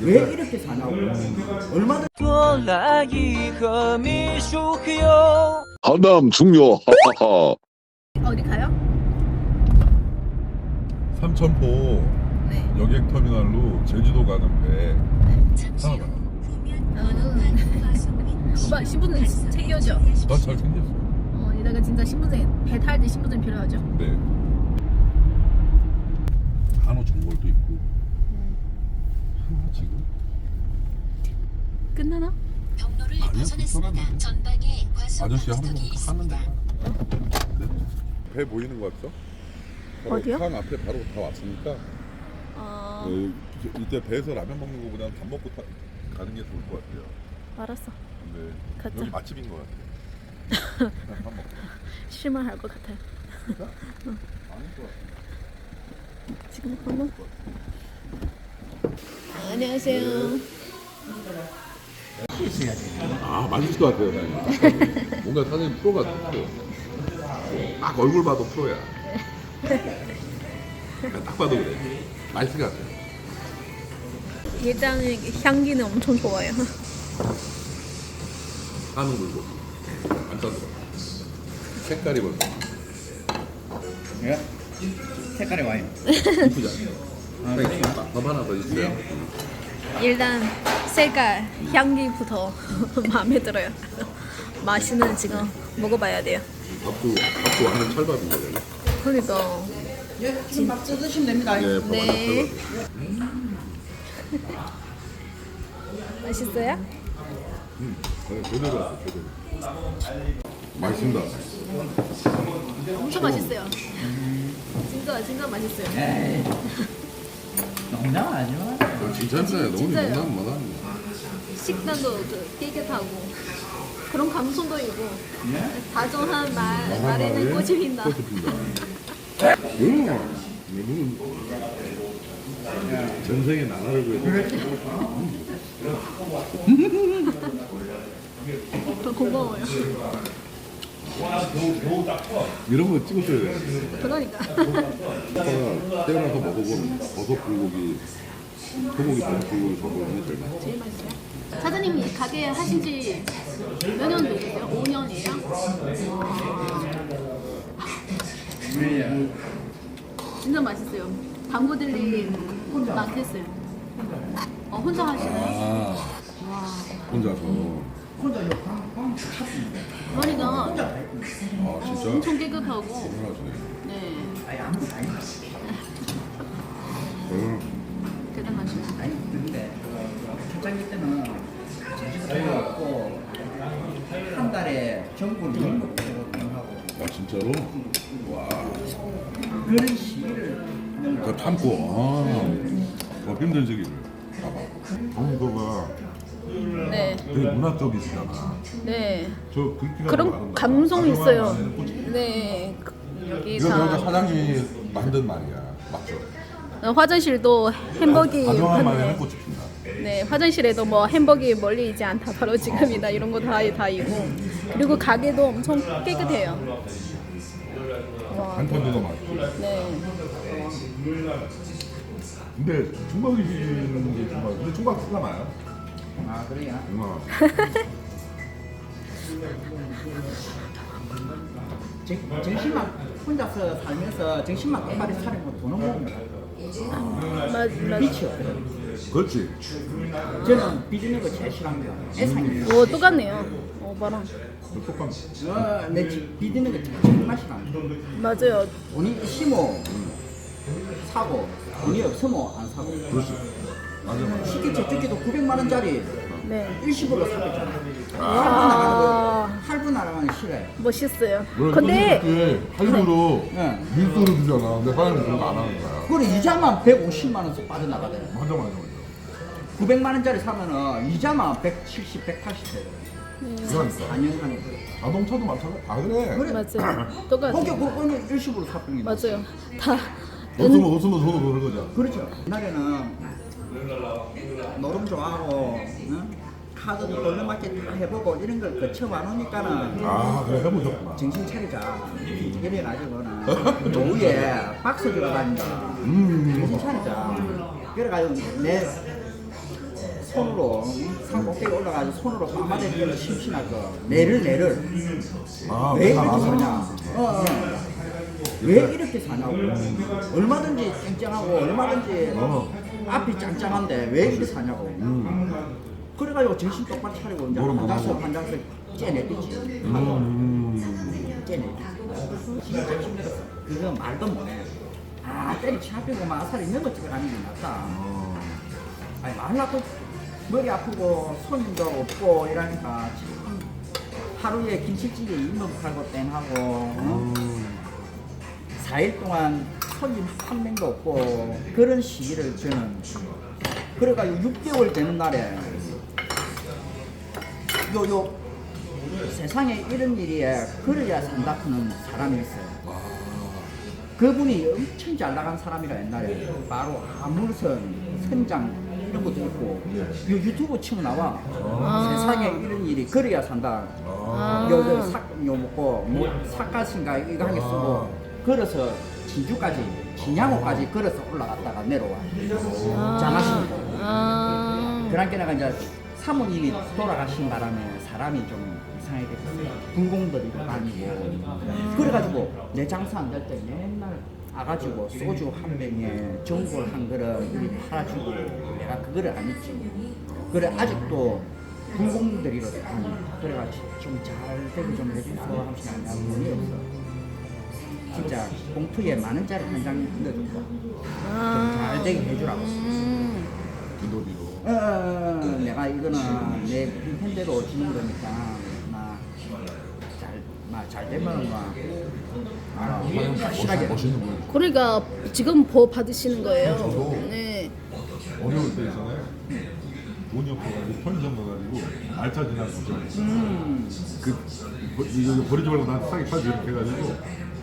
왜 이렇게사나고얼마나 하남 중요 하하하 어디 가요? 삼천포 네. 여객터미널로 제주도 가는 배 잠시 후 신분증 챙겨줘. 나잘 생겼어. 어, 이따가 진짜 신분증 배 탈 때 신분증 필요하죠. 네 한우 전골도 있고. 하나 지금? 끝나나? 경로를 아니요, 벗어났습니다. 불편한데. 전방에 과속 아저씨 한번 방지턱이 하는데. 있습니다. 네. 배 보이는 거 같죠? 바로 어디요? 강 앞에 바로 다 왔으니까 어, 네, 이- 이때 배에서 라면 먹는 거보다는 밥 먹고 타, 가는 게 좋을 것 같아요. 알았어. 근데 가자. 여기 맛집인 것 같아요. 그냥 밥 먹고. 실망할 것 같아요. 진짜? 아닐 것 같아요. 지금 보면. 안녕하세요. 아 맛있을 것 같아요 사장님 뭔가 사장님 프로 같아요 딱 얼굴 봐도 프로야 딱 봐도 그래 맛있을 것 같아요 일단 향기는 엄청 좋아요. 한우 물고기 안 짜도 색깔이 벌써 예? 색깔이 와요. 이쁘지 아, 않아요? 그래요? 밥 하나 더 있어요? 일단 색깔, 향기부터 마음에 들어요. 맛있는 지금 먹어봐야 돼요. 밥도 밥도 완전 찰밥인 거예요 그러니까 예, 지금 막 뜯으시면 됩니다. 네, 밥 네. 완전 맛있어요? 네, 제대로 왔어 제대로 맛있습니다 엄청 맛있어요. 진짜 진짜 맛있어요. 에이. 농담 마. 아, 진짜 진짜요 너무 진짜요. 농담 못하는 식단도 그 깨끗하고 그런 감성도 있고 예? 다정한 말거 말에는 꽃이 핀다. 꽃이 핀다 음, 무슨 전생에 나라를 구해서 더 고마워요. 이런 거 찍었어야 돼. 그러니까 오빠가 태어나서 먹어본 버섯 불고기, 소고기, 버섯 불고기, 소고기 제일 맛있어. 제일 맛있어요. 사장님 이 가게 하신 지 몇 년 되세요? 5년이에요? 예. 진짜 맛있어요. 단무들이 많겠어요. 어, 혼자 하시나요? 아, 혼자서. 혼자 요 방, 방 탔습니다. 머리가 아, 진짜? 엄청 깨끗하고 대단하시네. 네 아니, 아무도 아니. 응. 대단하시네. 아니, 근데 초창기 때는 제주도 왔고 한 달에 전국 영국으로 하고 아, 진짜로? 와. 그런 시기를 더 참고, 아. 더 힘든 시기를. 봐봐. 정도가 네, 되게 문화적이시잖아. 네. 저 그렇게 그런 감성 있어요. 네, 그- 여기 이거 여기 다 사장님이 만든 말이야. 맞죠? 어, 화장실도 햄버기 가정한 판매. 말에는 꽃이 핀다. 네, 화장실에도 뭐 햄버기 멀리 있지 않다. 바로 지금이다. 이런 거 다 다 있고. 그리고 가게도 엄청 깨끗해요. 와, 한편도 맛있고. 네. 근데 총각이시는 게 총각. 근데 총각 쓰나 마요? 아 그래야 얼마나? 정- 정신만 혼자서 살면서 정신만 똑바로 차리고 돈은 모읍니다 맞, 맞. 빛이 없어요 그렇지. 저는 빚는 거 제일 게 애상이에요 오, 똑같네요. 오빠랑. 그 똑같네. 어, 내 집, 빚는 거 정말 싫어합니다 맞아요. 돈이 있으면 사고 돈이 없으면 안 사고 그렇지. 맞아, 맞아. 쉽게 저쪽에도 900만 원짜리 네. 일시불로 사겠잖아 할부 아. 나가는 거 할부 나가는 거 싫어요 멋있어요. 근데 할부로 네. 밀수를 주잖아. 근데 사장님 그런 거 안 하는 거야. 그리고 이자만 150만 원씩 빠져나가대요 맞아, 맞아, 맞아. 900만 원짜리 사면은 이자만 170, 180 돼요 그러니까. 4년 하는 거 자동차도 마찬가지. 다 그래. 그래. 맞아요. 똑같아요. 혹여 그거는 일시불로 사병이 맞아요. 다 없으면 없으면 저도 그런 거죠. 그렇죠. 옛날에는 노름 좋아하고 응? 카드도 돌려맞기 다 해보고 이런 걸 거쳐 와놓으니까는 아, 그래 해보셨구나. 정신 차리자. 이래 가지고는 노후에 박스 들어 다닌다. 정신 차리자. 그래가지고 내 손으로 산 꼭대기 올라가서 손으로 밤마다 때려 심심하고 내를 내를 아, 왜다 이렇게 알아? 사냐? 어, 어. 왜 이렇게 사냐고. 얼마든지 짱짱하고 얼마든지 어. 앞이 짱짱한데 왜 이렇게 사냐고. 그래가지고 정신 똑바로 차리고 이제 한 장씩. 한 장씩 째내겠지. 음. 째내겠지. 진짜. 그거 말도 못해. 아 때리치 합히고 마살이 있는 거 찍어가는 게 낫다. 아니 말라고 머리 아프고 손님도 없고 이러니까 참 하루에 김치찌개 2인분 팔고 땡하고 어? 4일 동안 손님 한 명도 없고 그런 시기를 저는 그래가지고 6개월 되는 날에 요 요 세상에 이런 일이 그래야 산다 하는 사람이 있어요. 그분이 엄청 잘 나간 사람이라 옛날에 바로 아무선 선장 이런 것도 있고 요 유튜브 치면 나와 세상에 이런 일이 그래야 산다 아. 요, 요, 삭, 요 먹고 뭐 삭가신가 이거 한 개 쓰고 걸어서 진주까지 진양호까지 걸어서 올라갔다가 내려와 장하시고 아. 그러니까 내가 이제 사모님이 돌아가신 바람에 사람이 좀 이상하게 됐어요. 분공들이도 다니고. 그래가지고 내 장사 안 될 때 맨날 아가지고 소주 한 병에 전골 한 그릇 이렇게 팔아주고 내가 그거를 안 했지. 그래 아직도 분공들이로 다니. 그래가지고 좀 잘 되게 좀 해줘서 하면서 돈이 없어. 진짜 봉투에 만 원짜리 한장 넣어줬고 좀잘 되게 해주라고. 음. 빈도리로. 어, 어, 어, 내가 이거는 내 빈편대로 지는 거니까 나잘잘 되면 막 아, 확실하게 멋있는 분. 그러니까 지금 보 받으시는 거예요. 저도. 네. 어려울 때 있잖아요. 돈이 없어가지고 편의점 가가지고 알차 지난 거죠. 음, 그 버- 이거 버리지 말고 나한테 싸게 팔지 이렇게 해가지고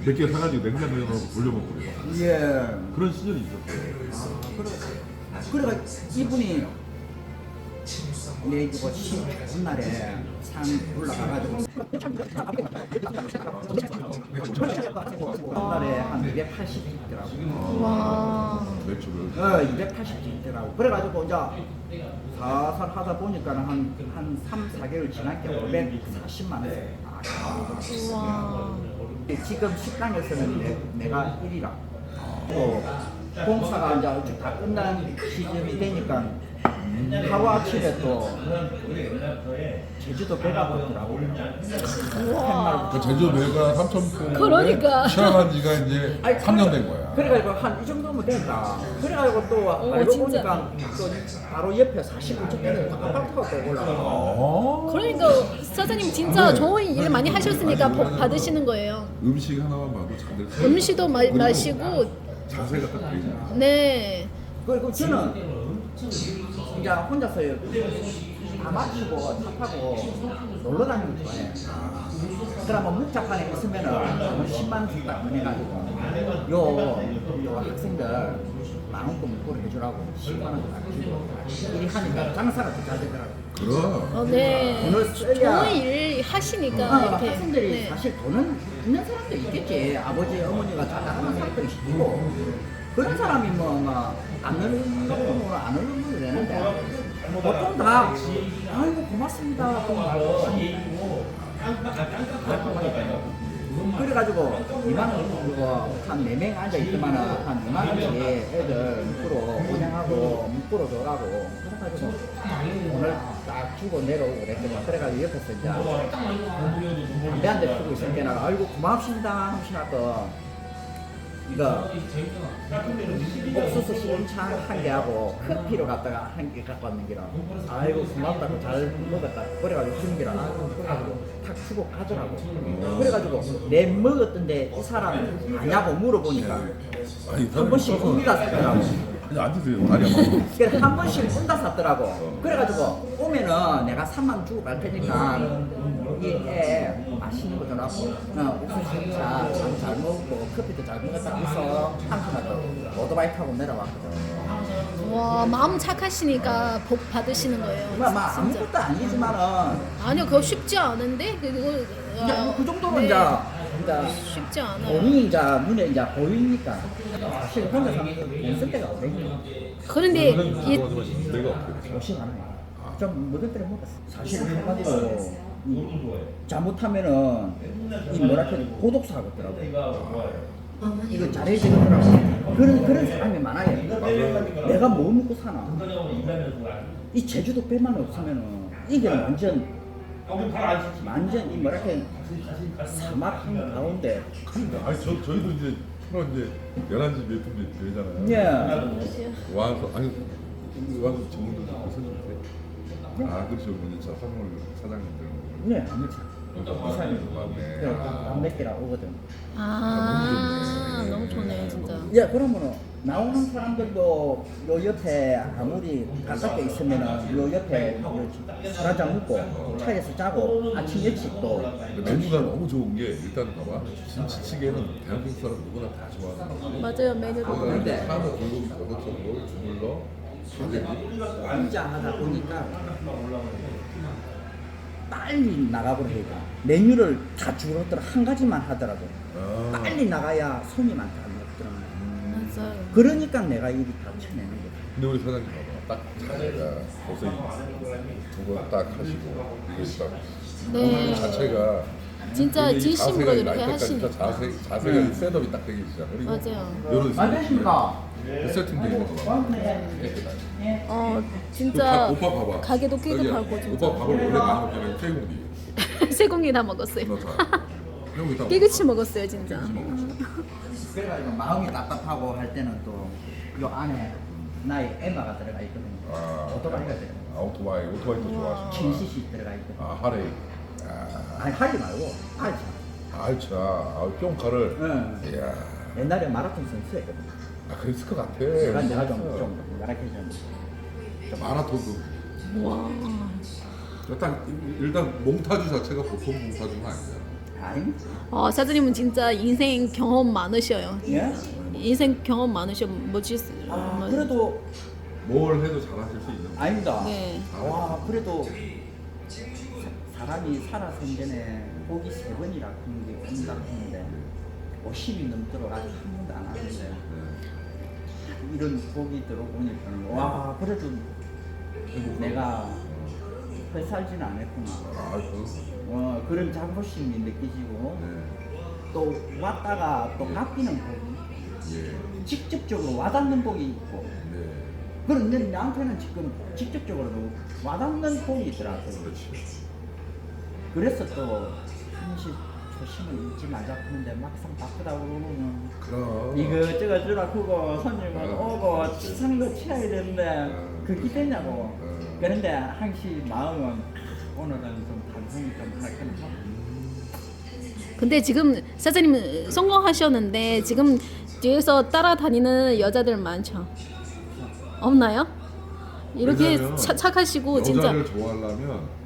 몇 개 사가지고 냉장고에 넣어서 돌려먹고 그래요. 예. 그런 시절이 있었어요. 그래, 그래가 이분이 내 이거 시 좋은 날에 산 올라가가지고 날에 한 280 있더라고. 와. 매출을. 어, 280 있더라고. 그래가지고 이제 살살 하다 보니까는 한, 한 3, 4개월 지나니까 540만 원. 아, 와. 지금 식당에서는 내, 내가 1위라. 또 공사가 이제 다 끝난 시점이 되니까 하루 아침에 또 제주도 배가 고프더라고. 와. 그 제주 매가 3,000포. 그러니까. 시작한 지가 이제 3년 된 거야. 그래가지고 한 이 정도면 됐다. 그래가지고 또 알고 진짜. 보니까 또 바로 옆에 49층 되는 아파트가 또 올라가. 어? 그러니까 사장님 진짜 좋은 일 많이 하셨으니까 복 받으시는 거예요. 음식 하나만 봐도 잘될 수. 음식도 마, 마시고 자세가 딱 되잖아. 네. 그리고 저는 이제 혼자서 다 마치고 차 타고 놀러 다니는 거 좋아해. 그러면 묵자판에 있으면은 한 10만 원씩 딱 보내가지고 요, 요 학생들 만 원도 묶고 해주라고 10만 원도 딱 주고 일이 하니까 장사가 더 잘 되더라고. 그럼. 어, 네. 돈을 써야 좋은 일 하시니까 아, 이렇게. 학생들이 네. 사실 돈은 있는 사람도 있겠지. 아버지, 어머니가 잘 나가는 사람도 있고. 그런 사람이 뭐, 뭐, 안 넣는 놈은 안 넣는 놈이 되는데. 보통 다, 아이고, 고맙습니다. 그. 그래가지고 2만 원 그거 한 4명 앉아 있더만은 한 2만 원씩 애들 묶으로 운영하고 묶으로 줘라고 그래가지고 오늘 딱 주고 내려오고 그랬더니 그래가지고 옆에서 이제 담배 한대 피고 있을 때는 아이고 고맙습니다 하시 이거 옥수수 시금차 한 개하고 커피로 갖다가 한 개 갖고 왔는 기라 아이고 고맙다고 잘 먹었다 그래가지고 주는 기라 그래가지고 탁 주고 가져가고 그래가지고 내 먹었던데 이 사람 아냐고 물어보니까 아니, 한 번씩 우리가 샀더라고 그냥 앉으세요. 다리 아파. 그래서 한 번씩 혼자 샀더라고 그래가지고 오면은 내가 3만 원 주고 갈 테니까 이애 맛있는 거 줘라고 어, 옥수수 시금차 참잘 먹고 커피도 잘 먹었다 해서 한푼 오토바이 타고 내려왔거든 와 마음 착하시니까 복 받으시는 거예요. 뭐, 뭐 진짜. 아무것도 아니지만은 아니요 그거 쉽지 않은데 그리고 이제 아, 그 정도는 네. 이제 그러니까 쉽지 않아요. 돈이 이제 눈에 이제 보이니까 사실 혼자 사는 돈쓸 데가 없거든요. 그런데 이 내가 어떻게 돼? 50만 원. 좀 묻은 때를 먹었어. 사실 해가지고 이 잘못하면은 이 뭐라 해야 고독사하고 있더라고. 이거 잘해야 되더라고. 그런 그런 사람이 많아요. 내가 뭐 먹고 사나? 이 제주도 배만 없으면은 이게 완전 완전 이 뭐라 해야 사막 한 가운데 그러니까 아니 저 저희도 이제 프로 이제 11시 몇분 되잖아요. 예. 와서 아니 와서 잡고 서는데 아 그렇죠 먼저 저 사장님 사장님들 네, 이사님 마음에 남몇개라 오거든. 아 너무 좋네요 진짜. 예, 그러면은 나오는 사람들도 요 옆에 아무리 가깝게 있으면은 요 옆에 술 한잔 먹고 차에서 자고 아침 일찍 또 메뉴가 너무 좋은 게 일단 봐봐 김치찌개는 대한민국 사람 누구나 다 좋아하는 거. 맞아요 메뉴도. 근데 한우 불고기 버섯 전골 주물러 가재비 혼자 하다 보니까 빨리 나가고 해야 돼. 메뉴를 다 줄었더라 한 가지만 하더라도 아. 빨리 나가야 손이 많다 먹더라. 맞아요. 그러니까 내가 일이 다 쳐내는 거야. 근데 우리 사장님 봐봐 딱 자세가 고생 두번 딱 하시고 이게 딱 네. 그 자체가 진짜 진심으로 이렇게 하시니까. 자세, 자세가 이 셋업이 딱 되기 시작 그리고 맞아요. 요런 맞으십니까? 그 세팅돼 있는 거 봐. 깨끗하게. 어그 진짜 밥, 오빠 봐봐 가게도. 깨끗하고 진짜. 오빠 밥을 원래 많이 먹잖아요 쇠고기 세공이 다 먹었어요. 다 깨끗이 먹었어요 진짜. 그래가지고 마음이 답답하고 할 때는 또 요 안에 나의 에마가 들어가 있거든요. 아, 오토바이가 들어가. 아, 오토바이 오토바이도 좋아하시고 킨시시 들어가 있거든요. 아 하레이 아 아니 하리 말고. 알차 아 뿅카를 응. 이야 옛날에 마라톤 선수였거든. 아 그랬을 것 같아 내가 내가 좀좀 나락해 좀. 마라톤도 와. 일단 일단 몽타주 자체가 보통 몽타주는 아니야 아니? 어, 사장님은 진짜 인생 경험 많으셔요. 예? 인생 경험 많으셔 멋지. 아 그래도 뭘 해도 잘하실 수 있는 아닙니다. 네. 와 그래도 사람이 살아선 전에 복이 세 번이라 그런 게 온다 했는데 50이 넘도록 아직 한 번도 안 하는데 네. 이런 복이 들어보니까 와 그래도 내가 헛살지는 않았구나 아, 그, 어, 그런 자부심이 느껴지고 네. 또 왔다가 또 갚이는 복이 예. 직접적으로 와닿는 복이 있고 네. 그런데 나한테는 지금 직접적으로 와닿는 복이 있더라고요 그렇지. 그래서 또 한시 조심을 잊지 말자 하는데 막상 바쁘다고 그러면 그럼. 이거저거 주라 크고 손님은 어. 오고 사는 거 치러야 되는데 어. 그게 되냐고 어. 그런데 한시 마음은 오늘은 좀 반성이 좀 하긴 하고 근데 지금 사장님 성공하셨는데 지금 뒤에서 따라다니는 여자들 많죠. 없나요? 이렇게 왜냐면 차, 착하시고 진짜 여자를 좋아하려면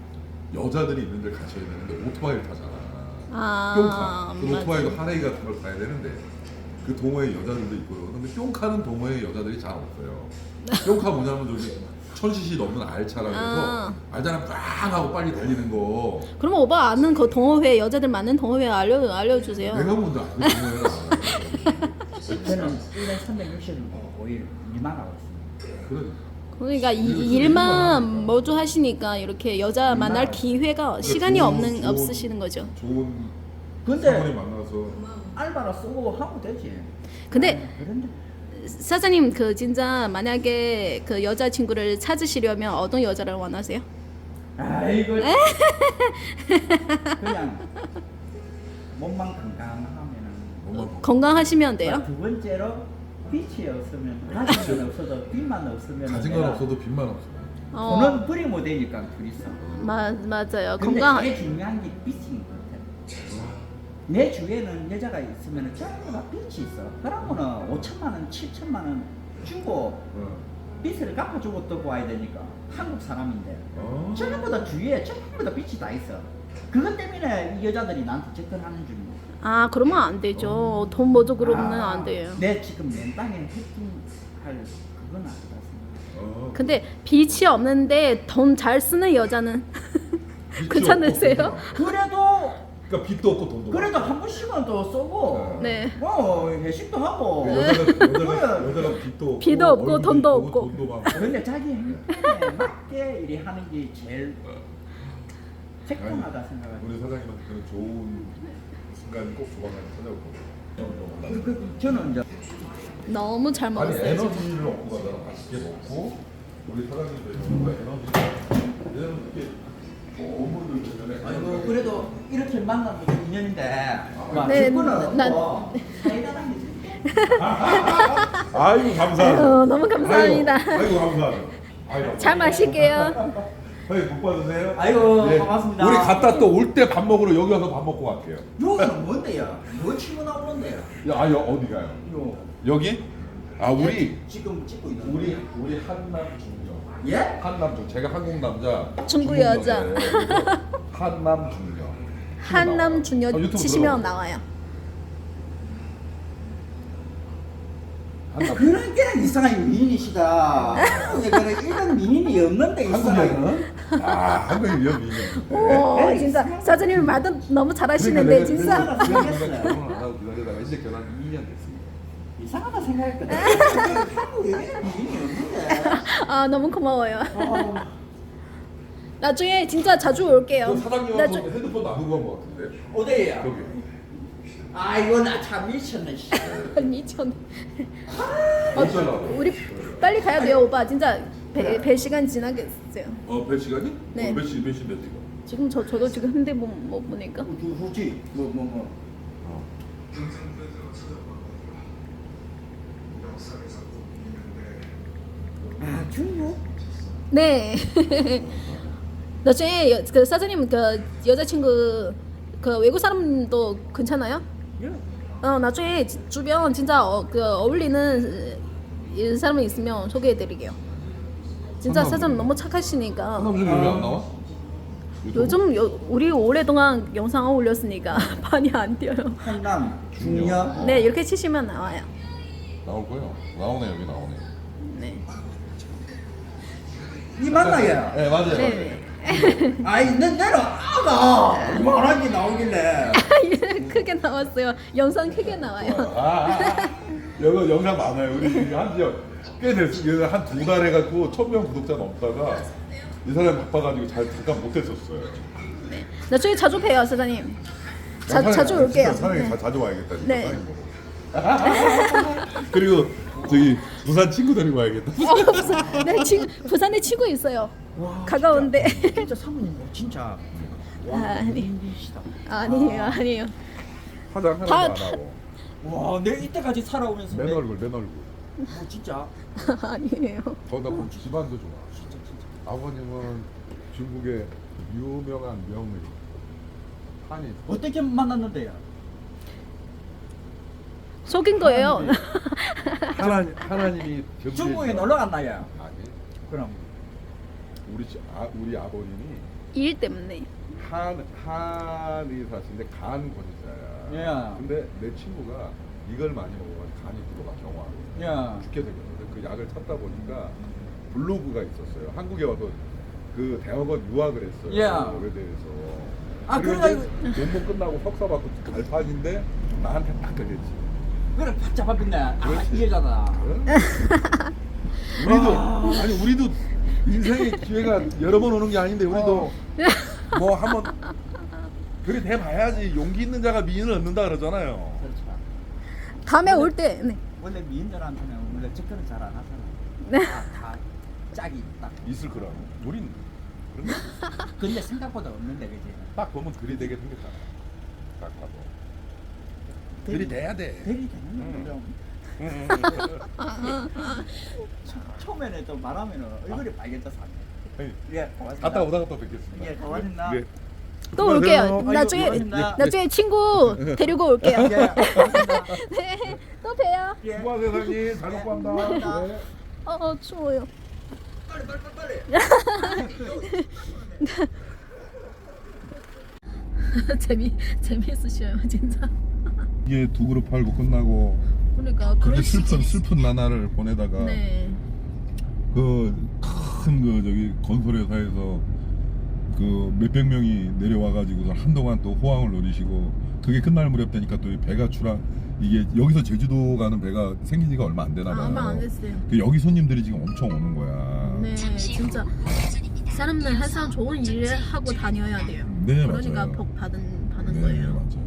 여자들이 있는 데 갇혀야 되는데 오토바이를 타잖아. 아 뿅카. 그. 오토바이도 하레이 같은 걸 타야 되는데 그 동호회 여자들도 있고요. 근데 뿅카는 동호회 여자들이 잘 없어요. 뿅카 뭐냐면 저기 천시시 넘는 알차라고 해서 아. 알차랑 빵 하고 빨리 달리는 거. 그러면 오빠 아는 그 동호회 여자들 많은 동호회 알려 알려주세요. 내가 먼저 알고 동호회를 알아요. 저는 1년 365일 일만 하고 있습니다 그러니까. 그러니까 이 일만 모두 하시니까 이렇게 여자 만날 기회가 시간이 좋은- 없는 좋은- 없으시는 거죠. 좋은 근데 만나서 알바로 쓰고 하면 되지 근데 그런데 사장님 그 진짜 만약에 그 여자 친구를 찾으시려면 어떤 여자를 원하세요? 아이고 그냥 몸만 건강하면은 뭐만 건강하시면 돼요. 두 번째로 빛이 없으면 가진 건 없어도 빛만 없으면 가진 건 없어도 빚만 없어. 어, 돈은 뿌리 못 되니까 둘이서 마, 맞아요. 근데 건강 제일 중요한 게 빛인 것 같아 내 주위에는 여자가 있으면 전부 다 빛이 있어 그러면은 5천만 원, 7천만 원 주고 어. 빚을 갚아주고 또 와야 되니까 한국 사람인데 어. 전부 다 주위에 전부 다 빛이 다 있어 그것 때문에 이 여자들이 나한테 접근하는 중이야 아 그러면 안 되죠. 돈 모독으로는 안 돼요. 내 지금 맨 땅에 해킹할 그건 아니다 생각. 어. 근데 빛이 없는데 돈 잘 쓰는 여자는 괜찮으세요? 없고 그래도 그러니까 빚도 없고 돈도 그래도 한 번씩은 또 쏘고 네. 어 회식도 하고. 여자가 여자가 여자가 빚도 없고 빚도 없고 돈도 없고. 돈도 많고. 근데 자기 맞게 일이 하는 게 제일 적당하다 생각하죠 우리 사장님한테 그런 좋은 순간이 꼭 조만간 찾아올 거고. 그, 그, 저는 이제 너무 잘 아니 먹었어요. 지금. 에너지를 얻고 가다가 맛있게 먹고 우리 사장님도 뭔가 에너지 왜냐면 이렇게 업무들 보면은 아이고 그래도 이렇게 만난 게 인연인데 막 네, 직분은 난- 없고 사이다란 게 아이고 감사하죠. 아유, 너무 감사합니다. 아이고, 아이고 감사하죠. 아이고, 잘 마실게요. 형님 복 받으세요. 아이고, 네. 고맙습니다. 우리 갔다 또 올 때 밥 먹으러 여기 와서 밥 먹고 갈게요. 여기는 뭔데요? 뭐 치고 나오는데요? 야, 아, 여, 어디 가요? 요 여기? 아 우리 지금 찍고 있는 우리 우리 한남 중녀. 예? 한남 중 제가 한국 남자. 중국 중국 여자. 여자예요. 한남 중녀. 한남 중녀 아, 유튜브 치시면. 나와요. 한남. 그런 게 이상한 미인이시다. 한국에 그래 이런 미인이 없는데. 한국에는 아 한국에 위험 미녀. 오, 진짜 사장님 말도 너무 잘하시는데 진짜. 안 하고 기다리다가 이제 결혼 2년 됐습니다. 이상하다 생각했거든. 미인이 없는데. 아 너무 고마워요. 어, 나중에 진짜 자주 올게요. 그 사장님하고 나중 핸드폰 나누고 한것 같은데. 어디에요? 여기. 아이고 나 참 미쳤네. 씨. 미쳤네. 어쩌려고? 우리 빨리 가야 돼요, 오빠. 진짜 배, 배 시간 지나겠어요. 어, 몇 시간이? 네. 어, 몇 시, 몇 시, 몇 시가? 지금 저 저도 지금 핸드폰 못 보니까. 후지 뭐 뭐 뭐. 아 중국? 네. 나중에 여- 그 사장님 그 여자친구 그 외국 사람도 괜찮아요? 예. 어 나중에 지- 주변 진짜 어, 그 어울리는 이 사람이 있으면 소개해드릴게요. 진짜 사장님 너무 착하시니까. 한남 중에 왜안 나와? 요즘 요, 우리 오랫동안 영상 올렸으니까 많이 안 뛰어요. 한남 중녀. 네 이렇게 치시면 나와요. 나올 거예요. 나오네 여기 나오네. 네. 이 만나요. 네 맞아요. 네. 아이 내 내가 아가 이만한 게 나오길래. 크게 나왔어요. 영상 크게 나와요. 아, 아, 아. 여기 영상 많아요. 우리 지금 한지 꽤 됐어요. 한두 달 해갖고 천명 구독자 넘다가 이 사람 바빠가지고 잘 잠깐 못했었어요. 나중에 자주 봬요, 사장님. 자, 사장님, 자주 올게요. 진짜 사장님 네. 자- 자주 와야겠다. 진짜 네. 사장님 보고. 그리고 저기 부산 친구 데리고 와야겠다. 어, 부산, 네, 친, 부산에 친구 있어요. 와, 가까운데. 진짜, 진짜 사모님 뭐 진짜. 와 아, 아니. 아니에요, 아니에요. 화장 하나도 다- 안 하고. 와, 내 이때까지 살아오면서 맨 내- 얼굴 맨 얼굴. 뭐 진짜 아니에요. 거기다 보면 집안도 좋아. 아버님은 중국의 유명한 명의 한인. 어떻게 만났는데요? 속인 거예요. 하나님 하나님이 중국에 좀- 놀러 갔나요? 아니 그럼 우리 지- 아, 우리 아버님이 일 때문에. 한 한의 사신데 간 권위자야. 예. 근데 내 친구가 이걸 많이 먹어가지고 간이 들어가 경화. 야, 죽게 생겼는데 그 약을 찾다 보니까 블로그가 있었어요. 한국에 와서 그 대학원 유학을 했어요. 예. 외대에서. 아, 그리고 그래가지고- 이제 공부 끝나고 석사 받고 갈판인데 나한테 딱 걸렸지. 그래 팍 잡아봤네. 아, 그렇지. 이 여자다. 응? 우리도 아니 우리도 인생의 기회가 여러 번 오는 게 아닌데 우리도 뭐 한번 그래 돼봐야지 용기 있는 자가 미인을 얻는다 그러잖아요. 그렇죠. 다음에 올 때, 네. 원래 미인들한테는 원래 접근을 잘 안 하잖아. 네. 다, 다 짝이 딱. 있을 거라고. 우린 그런 거 근데 생각보다 없는데 그지? 딱 보면 들이대게 생겼잖아. 딱 봐도. 들이대야 돼. 대리 되는 거 좀. 처- 처음에는 또 말하면 얼굴이 빨개져서 안 돼. 아니, 예, 고맙습니다. 갔다 오다가 또 뵙겠습니다. 예, 고맙습니다. 네. 또 올게요. 아이고, 나중에, 고맙습니다. 나중에 친구 데리고 올게요. 예, 고맙습니다. 네, 또 봬요. 예. 수고하세요 사장님. 잘 먹고 한다. 네. 어, 어 추워요. 빨리 빨리 빨리. 재미 재미있으셔요, 진짜. 이게 두 그릇 팔고 끝나고 그러니까 그렇게 그런 슬픈 시- 슬픈 나날을 보내다가 네. 그 큰 그 저기 건설 회사에서 그 몇백 명이 내려와가지고 한동안 또 호황을 누리시고 그게 끝날 무렵 되니까 또이 배가 출항 이게 여기서 제주도 가는 배가 생긴 지가 얼마 안 되나 봐요. 아마 안 됐어요. 그 여기 손님들이 지금 엄청 오는 거야. 네, 진짜. 사람들 항상 좋은 일을 하고 다녀야 돼요. 네, 그러니까 맞아요. 복 받은 받는 네, 거예요. 맞아요.